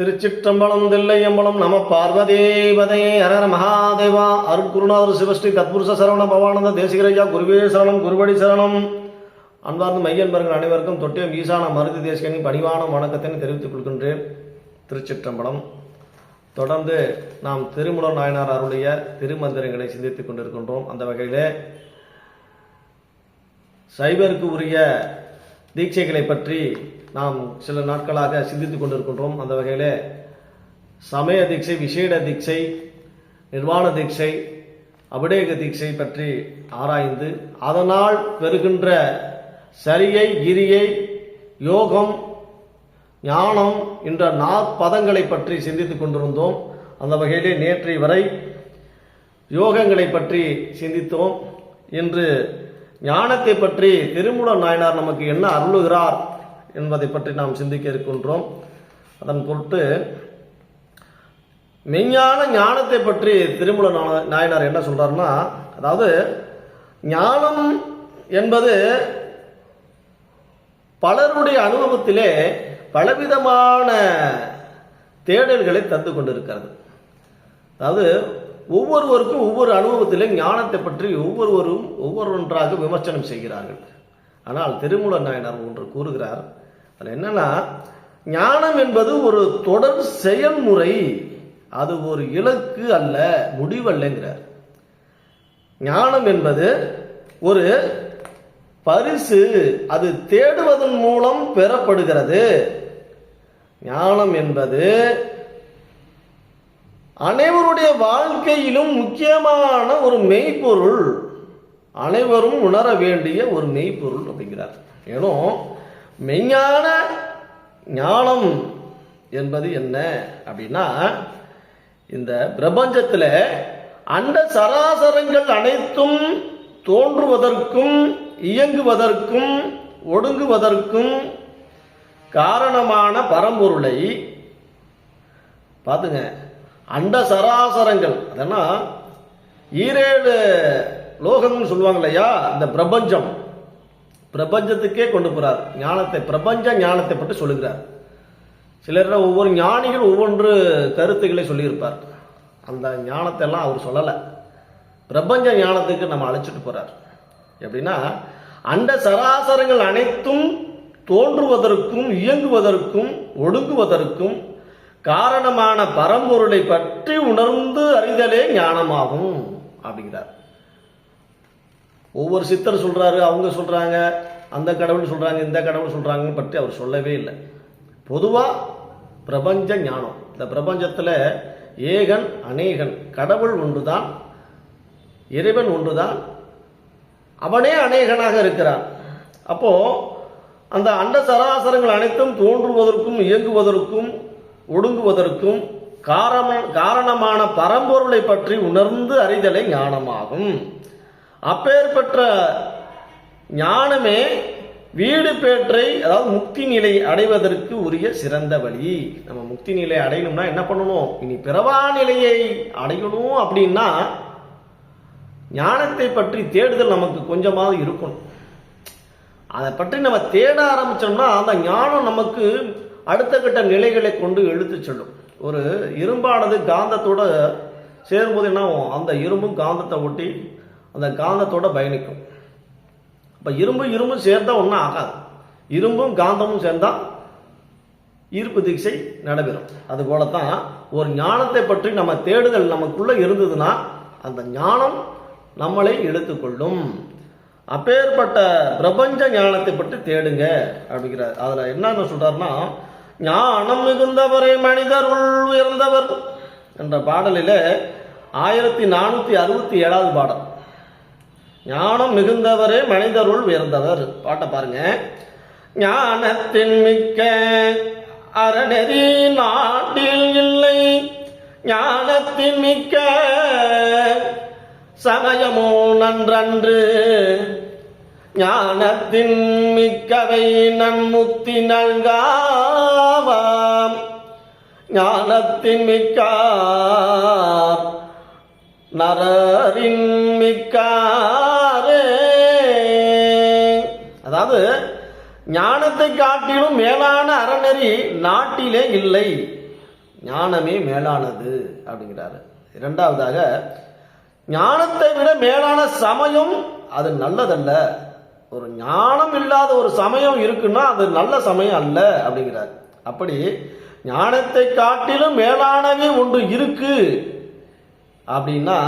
திருச்சிற்றம்பலம் தில்லையம்பலம் நம பார்வதேவதையே அரர மகாதேவா. அருட்குருநாதர் சிவஸ்ரீ தத்புருஷ சரவண பவானந்த தேசிகரையா குருவே சரணம் குருவடி சரணம். அன்பார்ந்த மையன்பர்கள் அனைவருக்கும் தொட்டியம் ஈசான மருதி தேசிகனின் பணிவான வணக்கத்தினை தெரிவித்துக் கொள்கின்றேன். திருச்சிற்றம்பலம். தொடர்ந்து நாம் திருமுலர் நாயனார் அருடைய திருமந்திரங்களை சிந்தித்துக் கொண்டிருக்கின்றோம். அந்த வகையிலே சைபருக்கு உரிய தீட்சைகளை பற்றி நாம் சில நாட்களாக சிந்தித்துக் கொண்டிருக்கின்றோம். அந்த வகையில் சமய தீட்சை விசேட தீட்சை நிர்வாண தீட்சை அபிடேக தீட்சை பற்றி ஆராய்ந்து அதனால் பெறுகின்ற சரியை கிரியை யோகம் ஞானம் என்ற நாற்பதங்களை பற்றி சிந்தித்துக் கொண்டிருந்தோம். அந்த வகையிலே நேற்றை வரை யோகங்களை பற்றி சிந்தித்தோம் இன்று ஞானத்தை பற்றி திருமூல நாயனார் நமக்கு என்ன அருளுகிறார் என்பதை பற்றி நாம் சிந்திக்க இருக்கின்றோம். அதன் பொருட்டு மெய்ஞான ஞானத்தை பற்றி திருமூல நா- நாயனார் என்ன சொல்றாருன்னா அதாவது ஞானம் என்பது பலருடைய அனுபவத்திலே பலவிதமான தேடல்களை தந்து கொண்டிருக்கிறது. அதாவது ஒவ்வொருவருக்கும் ஒவ்வொரு அனுபவத்தில் ஞானத்தை பற்றி ஒவ்வொருவரும் ஒவ்வொருவன்றாக விமர்சனம் செய்கிறார்கள். ஆனால் திருமூல நாயனார் ஒன்று கூறுகிறார் அதில் என்னன்னா ஞானம் என்பது ஒரு தொடர் செயல்முறை அது ஒரு இலக்கு அல்ல முடிவல்லங்கிறார். ஞானம் என்பது ஒரு பரிசு அது தேடுவதன் மூலம் பெறப்படுகிறது. ஞானம் என்பது அனைவருடைய வாழ்க்கையிலும் முக்கியமான ஒரு மெய்ப்பொருள் அனைவரும் உணர வேண்டிய ஒரு மெய்ப்பொருள் அப்படிங்கிறார். ஏனோ மெய்ஞான ஞானம் என்பது என்ன அப்படின்னா இந்த பிரபஞ்சத்தில் அண்ட சராசரங்கள் அனைத்தும் தோன்றுவதற்கும் இயங்குவதற்கும் ஒடுங்குவதற்கும் காரணமான பரம்பொருளை பார்த்துங்க அண்ட சராசரங்கள். அதனா ஈரேழு லோகம்னு சொல்லுவாங்க இல்லையா? இந்த பிரபஞ்சம். பிரபஞ்சத்துக்கே கொண்டு போறார். ஞானத்தை பிரபஞ்ச ஞானத்தை பற்றி சொல்லுகிறார். சிலர் ஒவ்வொரு ஞானிகள் ஒவ்வொன்று கருத்துக்களை சொல்லியிருப்பார். அந்த ஞானத்தை எல்லாம் அவர் சொல்லலை. பிரபஞ்ச ஞானத்துக்கு நம்ம அழைச்சிட்டு போறார். எப்படின்னா அண்ட சராசரங்கள் அனைத்தும் தோன்றுவதற்கும் இயங்குவதற்கும் ஒடுங்குவதற்கும் காரணமான பரம்பொருளை பற்றி உணர்ந்து அறிதலே ஞானமாகும் அப்படிங்கிறார். ஒவ்வொரு சித்தர் சொல்றாரு அவங்க சொல்றாங்க அந்த கடவுள் சொல்றாங்க இந்த கடவுள் சொல்கிறாங்கன்னு பற்றி அவர் சொல்லவே இல்லை. பொதுவா பிரபஞ்ச ஞானம். இந்த பிரபஞ்சத்துல ஏகன் அநேகன். கடவுள் ஒன்றுதான் இறைவன் ஒன்றுதான் அவனே அநேகனாக இருக்கிறான். அப்போ அந்த அண்ட சராசரங்கள் அனைத்தும் தோன்றுவதற்கும் இயங்குவதற்கும் ஒடுங்குவதற்கும் காரண காரணமான பரம்பொருளை பற்றி உணர்ந்து அறிதலை ஞானமாகும். அப்பேற்பட்ட ஞானமே வீடு பேற்றை அதாவது முக்தி நிலை அடைவதற்கு உரிய சிறந்த வழி. நம்ம முக்தி நிலை அடையணும்னா என்ன பண்ணணும்? இனி பிறவா நிலையை அடையணும் அப்படின்னா ஞானத்தை பற்றி தேடுதல் நமக்கு கொஞ்சமாவது இருக்கணும். அதை பற்றி நம்ம தேட ஆரம்பிச்சோம்னா அந்த ஞானம் நமக்கு அடுத்த கட்ட நிலைகளை கொண்டு எழுத்து செல்லும். ஒரு இரும்பானது காந்தத்தோட சேரும்போது என்ன ஆகும்? அந்த இரும்பும் காந்தத்தை ஒட்டி அந்த காந்தத்தோட பயணிக்கும். இப்போ இரும்பு இரும்பு சேர்ந்தால் ஒன்றும் ஆகாது. இரும்பும் காந்தமும் சேர்ந்தால் ஈர்ப்பு திசை நடைபெறும். அதுபோல தான் ஒரு ஞானத்தை பற்றி நம்ம தேடுதல் நமக்குள்ளே இருந்ததுன்னா அந்த ஞானம் நம்மளை எடுத்துக்கொள்ளும் அப்பேற்பட்ட பிரபஞ்ச ஞானத்தை பற்றி தேடுங்க அப்படிங்கிறார். அதில் என்னென்ன சொல்கிறாருன்னா ஞானம் மிகுந்தவரை மனிதருள் உயர்ந்தவர் என்ற பாடலில் ஆயிரத்தி நானூற்றி அறுபத்தி ஏழாவது பாடல். ஞானம் மிகுந்தவரே மனிதருள் உயர்ந்தவர். பாட்டை பாருங்க. ஞானத்தின் மிக்க அறநெறி நாட்டில் இல்லை. ஞானத்தின் மிக்க சமயமோ நன்றன்று. ஞானத்தின் மிக்கவை நன்முத்தி நல்கா ஞானத்தின் மிக்கார் நரரின் மிக்காரே. அதாவது ஞானத்தை காட்டிலும் மேலான அறநெறி நாட்டிலே இல்லை. ஞானமே மேலானது அப்படிங்கிறாரு. இரண்டாவதாக ஞானத்தை விட மேலான சமயம் அது நல்லதல்ல. ஒரு ஞானம் இல்லாத ஒரு சமயம் இருக்குன்னா அது நல்ல சமயம் அல்ல அப்படிங்கிறார். அப்படி ஞானத்தை காட்டிலும் மேலானவை ஒன்று இருக்கு. அப்படின்னா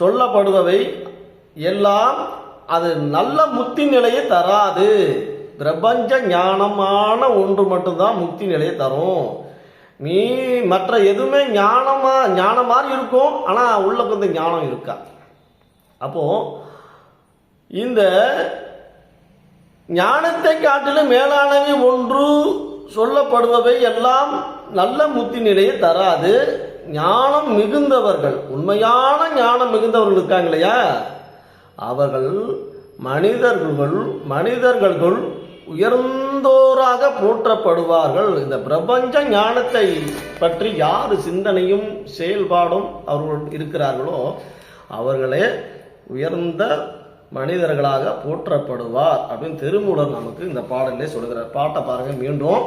சொல்லப்படுபவை எல்லாம் அது நல்ல முக்தி நிலையை தராது. பிரபஞ்ச ஞானமான ஒன்று மட்டும்தான் முக்தி நிலையை தரும். நீ மற்ற எதுவுமே ஞானமா ஞானம் மாதிரி இருக்கும். ஆனால் உள்ள கொஞ்சம் ஞானம் இருக்கா? அப்போ இந்த ஞானத்தை காட்டிலும் மேலானவை ஒன்று சொல்லப்படுபவை எல்லாம் நல்ல முத்தி நிலையை தராது. ஞானம் மிகுந்தவர்கள். உண்மையான ஞானம் மிகுந்தவர்கள் இருக்காங்க இல்லையா? அவர்கள் மனிதர்கள் மனிதர்கள் உயர்ந்தோராக போற்றப்படுவார்கள். இந்த பிரபஞ்ச ஞானத்தை பற்றி யார் சிந்தனையும் செயல்பாடும் அவர்கள் இருக்கிறார்களோ அவர்களே உயர்ந்த மனிதர்களாக போற்றப்படுவார் அப்படின்னு திருமூலர் நமக்கு இந்த பாடலே சொல்கிறார் பாட்டை பாருங்க மீண்டும்.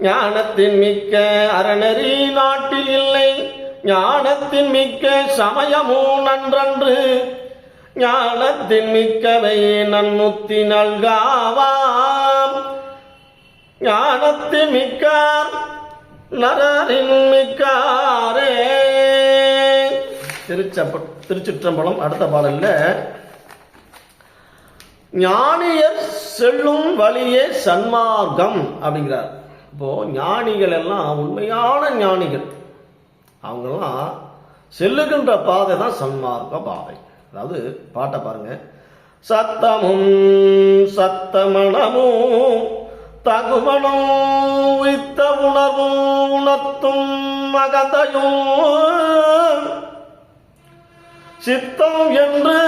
ஞானத்தின் மிக்க அறநெறி நாட்டில் இல்லை. ஞானத்தின் மிக்க சமயமும் நன்றன்று. ஞானத்தின் மிக்கவை நன்முத்தி நல்காவாம். ஞானத்தின் மிக்கார் நரரின் மிக்காரே. திருச்சப்ப திருச்சிற்றம்பலம் அடுத்த பாடல்ல ஞானியர் செல்லும் வழியே சன்மார்க்கம் அப்படிங்கிறார். இப்போ ஞானிகள் எல்லாம் உண்மையான ஞானிகள். அவங்கெல்லாம் செல்லுகின்ற பாதை தான் சன்மார்க்க பாதை. அதாவது பாட்டை பாருங்க. சத்தமும் சத்தமணமும் தகுமணம் உய்த்த உணர்வும் உணர்த்தும் மகதையும். சித்தம் என்று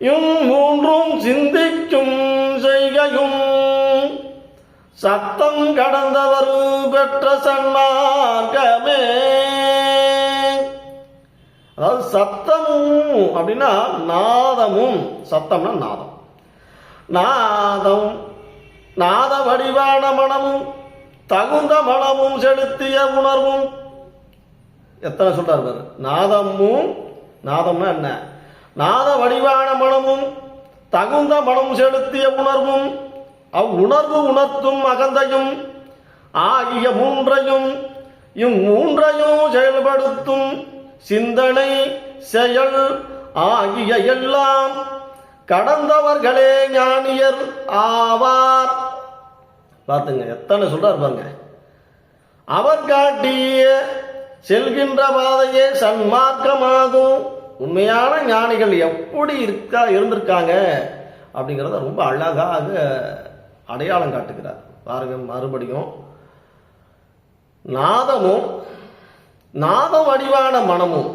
இம் மூன்றும் சிந்திக்கும் செய்கையும் சத்தம் கடந்தவர் பெற்ற சன்மார்க்கமே. அதாவது சத்தமும் அப்படின்னா நாதமும் சத்தம்னா நாதம். நாதம் நாத வடிவான மனமும் தகுந்த மனமும் செலுத்திய உணர்வும். எத்தனை சொல்றாரு நாதமும் நாதம்னா என்ன? நாத வடிவான மனமும் தகுந்த மனம் செலுத்திய உணர்வும் அவ் உணர்வு உணர்த்தும் அகந்தையும் ஆகிய மூன்றையும் இம்மூன்றையும் செயல்படுத்தும் சிந்தனை செயல் ஆகிய எல்லாம் கடந்தவர்களே ஞானியர் ஆவார். பார்த்துங்க எத்தனை சொல்றார் பாருங்க. அவர் காட்டிய செல்கின்ற பாதையே சன்மார்க்கமாகும். உண்மையான ஞானிகள் எப்படி இருக்கா இருந்திருக்காங்க அப்படிங்கிறத ரொம்ப அழகாக அடையாளம் காட்டுகிறார். பாருங்க மறுபடியும். நாதமும் நாத வடிவான மனமும்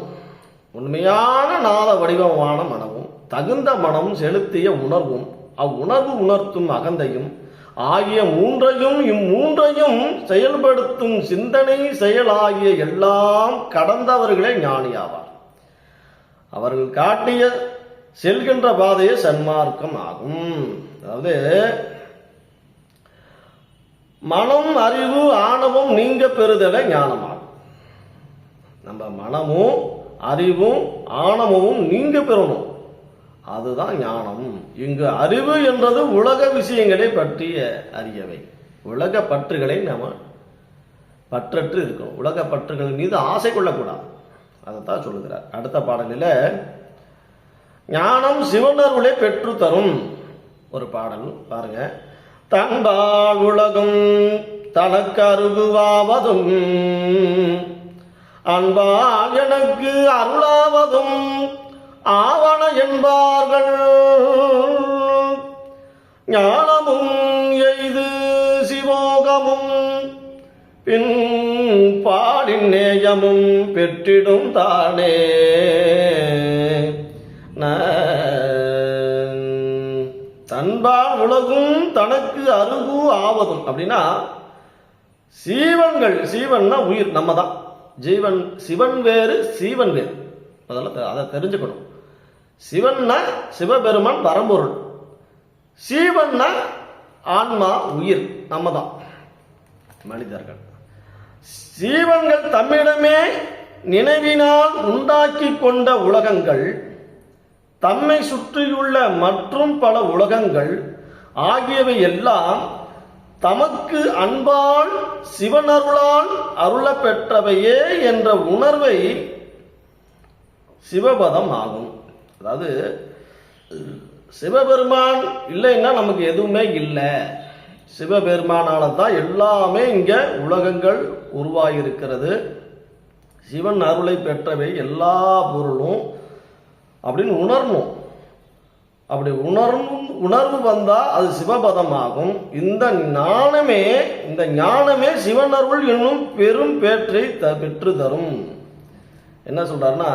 உண்மையான நாத வடிவமான மனமும் தகுந்த மனம் செலுத்திய உணர்வும் அவ்வுணர்வு உணர்த்தும் அகந்தையும் ஆகிய மூன்றையும் இம்மூன்றையும் செயல்படுத்தும் சிந்தனை செயலாகிய எல்லாம் கடந்தவர்களே ஞானியாவார். அவர்கள் காட்டிய செல்கின்ற பாதையே சன்மார்க்கம் ஆகும். அதாவது மனம் அறிவு ஆணவம் நீங்க பெறுதல ஞானமாகும். நம்ம மனமும் அறிவும் ஆணவமும் நீங்க பெறணும். அதுதான் ஞானம். இங்கு அறிவு என்றது உலக விஷயங்களை பற்றிய அறியவை. உலக பற்றுகளை நம்ம பற்றற்று இருக்கணும். உலக பற்றுகள் மீது ஆசை கொள்ளக்கூடாது. அதைத்தான் சொல்லுகிறார். அடுத்த பாடலில் ஞானம் சிவனருளை பெற்று தரும் ஒரு பாடல் பாருங்க. தன்பால் உலகம் தனக்கு அருகுவாவதும் அன்பால் எனக்கு அருளாவதும் ஆவண என்பார்கள். ஞானமும் எய்து சிவோகமும் பின் பாலின் நேயமும் பெற்றிடும் தானே. தன்பால் உலகும் தனக்கு அருகு ஆவதும். அப்படின்னா சீவன்கள் சீவன்னா உயிர் நம்ம தான் ஜீவன் சிவன் வேறு சீவன் வேறு. அதெல்லாம் அதை தெரிஞ்சுக்கணும். சிவன்னா சிவபெருமான் பரம்பொருள். சீவன்னா ஆன்மா உயிர் நம்ம தான் மனிதர்கள். ஜீவன்கள் தம்மிடமே நினைவினால் உண்டாக்கி கொண்ட உலகங்கள் தம்மை சுற்றியுள்ள மற்றும் பல உலகங்கள் ஆகியவை எல்லாம் தமக்கு அன்பால் சிவனருளால் அருள பெற்றவையே என்ற உணர்வை சிவபதம் ஆகும். அதாவது சிவபெருமான் இல்லைன்னா நமக்கு எதுவுமே இல்லை. சிவபெருமானால தான் எல்லாமே இங்கே உலகங்கள் உருவாகியிருக்கிறது. சிவன் அருளை பெற்றவை எல்லா பொருளும் அப்படின்னு உணரணும் அப்படி உணர்வு உணர்வு வந்தால் அது சிவபதமாகும். இந்த ஞானமே இந்த ஞானமே சிவன் அருள் என்னும் பெரும் பேற்றை த பெற்று தரும் என்ன சொல்றாருன்னா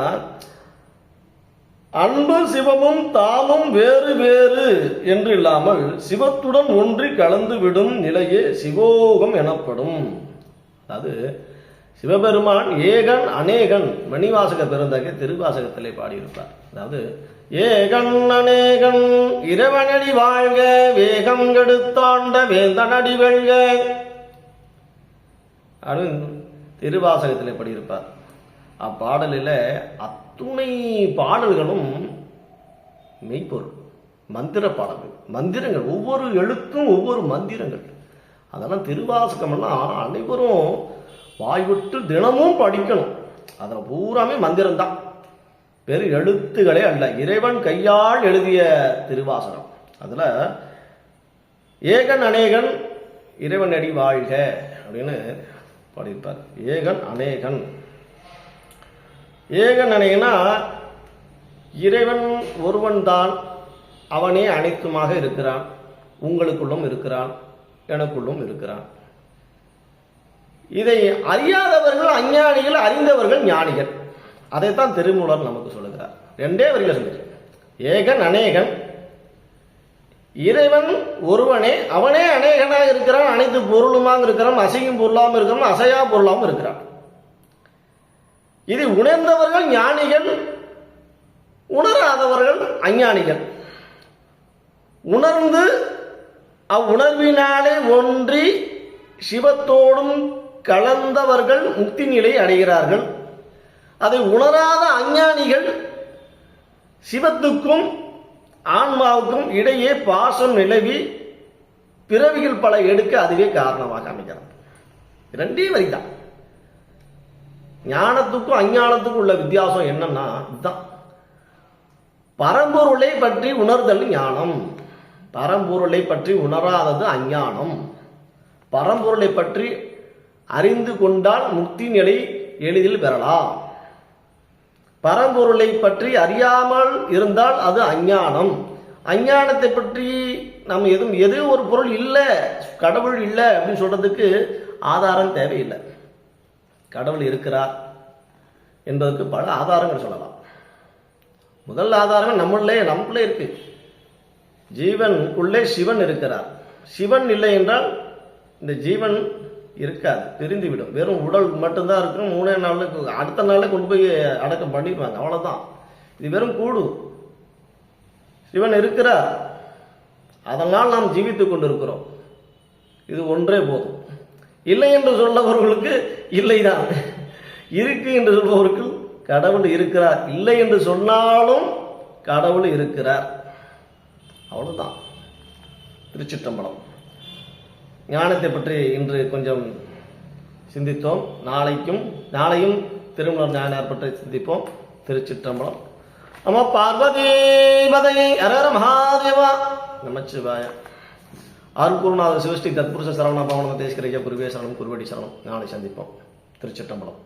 அன்பு சிவமும் தாமும் வேறு வேறு என்று இல்லாமல் சிவத்துடன் ஒன்றி கலந்து விடும் நிலையே சிவோகம் எனப்படும். அது சிவபெருமான் ஏகன் அநேகன் மணிவாசக பெருந்தகை திருவாசகத்திலே பாடியிருப்பார். அதாவது ஏகன் அநேகன் இறைவனடி வாழ்க வேகம் கெடுத்தாண்ட வேந்தனடி வெழ்க அப்படின்னு திருவாசகத்திலே பாடியிருப்பார். அப்பாடலில் அத்துணை பாடல்களும் மெய்ப்பொருள் மந்திர பாடல்கள் மந்திரங்கள் ஒவ்வொரு எழுத்தும் ஒவ்வொரு மந்திரங்கள். அதெல்லாம் திருவாசகம்லாம் அனைவரும் வாய்விட்டு தினமும் படிக்கணும். அதில் பூராமே மந்திரம்தான். பெரு எழுத்துகளே அல்ல இறைவன் கையால் எழுதிய திருவாசகம். அதில் ஏகன் அநேகன் இறைவன் அடி வாழ்க அப்படின்னு பாடியிருப்பார். ஏகன் அநேகன். ஏகன் நினைனா இறைவன் ஒருவன் தான் அவனே அனைத்துமாக இருக்கிறான். உங்களுக்குள்ளும் இருக்கிறான் எனக்குள்ளும் இருக்கிறான். இதை அறியாதவர்கள் அஞ்ஞானிகள் அறிந்தவர்கள் ஞானிகள். அதைத்தான் திருமூலர் நமக்கு சொல்லுகிறார். ரெண்டே வரிகள் சொல்லுங்க ஏகன் அநேகன் இறைவன் ஒருவனே அவனே அநேகனாக இருக்கிறான் அனைத்து பொருளுமாக இருக்கிறான் அசையும் பொருளாகவும் இருக்கிறான் அசையா பொருளாகவும் இருக்கிறான். இதை உணர்ந்தவர்கள் ஞானிகள் உணராதவர்கள் அஞ்ஞானிகள். உணர்ந்து அவ்வுணர்வினாலே ஒன்றி சிவத்தோடும் கலந்தவர்கள் முக்தி நிலை அடைகிறார்கள். அதை உணராத அஞ்ஞானிகள் சிவத்துக்கும் ஆன்மாவுக்கும் இடையே பாசம் நிலவி பிறவிகள் பல எடுக்க அதுவே காரணமாக அமைகிறது. ரெண்டே வரிதான். ஞானத்துக்கும் அஞ்ஞானத்துக்கும் உள்ள வித்தியாசம் என்னன்னா இதுதான். பரம்பொருளை பற்றி உணர்தல் ஞானம். பரம்பொருளை பற்றி உணராதது அஞ்ஞானம். பரம்பொருளை பற்றி அறிந்து கொண்டால் முக்தி நிலை எளிதில் பெறலாம். பரம்பொருளை பற்றி அறியாமல் இருந்தால் அது அஞ்ஞானம். அஞ்ஞானத்தை பற்றி நம்ம எதுவும் எது ஒரு பொருள் இல்லை கடவுள் இல்லை அப்படின்னு சொல்றதுக்கு ஆதாரம் தேவையில்லை. கடவுள் இருக்கிறார் என்பதற்கு பல ஆதாரங்கள் சொல்லலாம். முதல் ஆதாரம் நம்மளே நம்மளே இருக்கு. ஜீவனுக்குள்ளே சிவன் இருக்கிறார். சிவன் இல்லை என்றால் இந்த ஜீவன் இருக்காது பிரிந்துவிடும். வெறும் உடல் மட்டும்தான் இருக்கும். மூணே நாளுக்கு அடுத்த நாளே கொண்டு போய் அடக்கம் பண்ணிடுவாங்க. அவ்வளோதான் இது வெறும் கூடு. சிவன் இருக்கிறார். அதனால் நாம் ஜீவித்துக் கொண்டிருக்கிறோம். இது ஒன்றே போதும். இல்லை என்று சொல்லவர்களுக்கு இல்லைதான். இருக்கு என்று சொல்பவருக்கு கடவுள் இருக்கிறார். இல்லை என்று சொன்னாலும் கடவுள் இருக்கிறார். அவ்வளவுதான். திருச்சிற்றம்பலம். ஞானத்தை பற்றி இன்று கொஞ்சம் சிந்தித்தோம். நாளைக்கும் நாளையும் திருமணம் ஞானார் பற்றி சிந்திப்போம். திருச்சிற்றம்பலம். நம பார்வதீபதை அரர மகாதேவா. நமச்சிவாய. ஆறுகுருநாத சிவஸ்ரீ தத்புருஷ சரவண பவன தேஸ்கரைய குருவே சரணம் குருவடி சரணம் நாளை சந்திப்போம் திருச்சிற்றம்பலம்.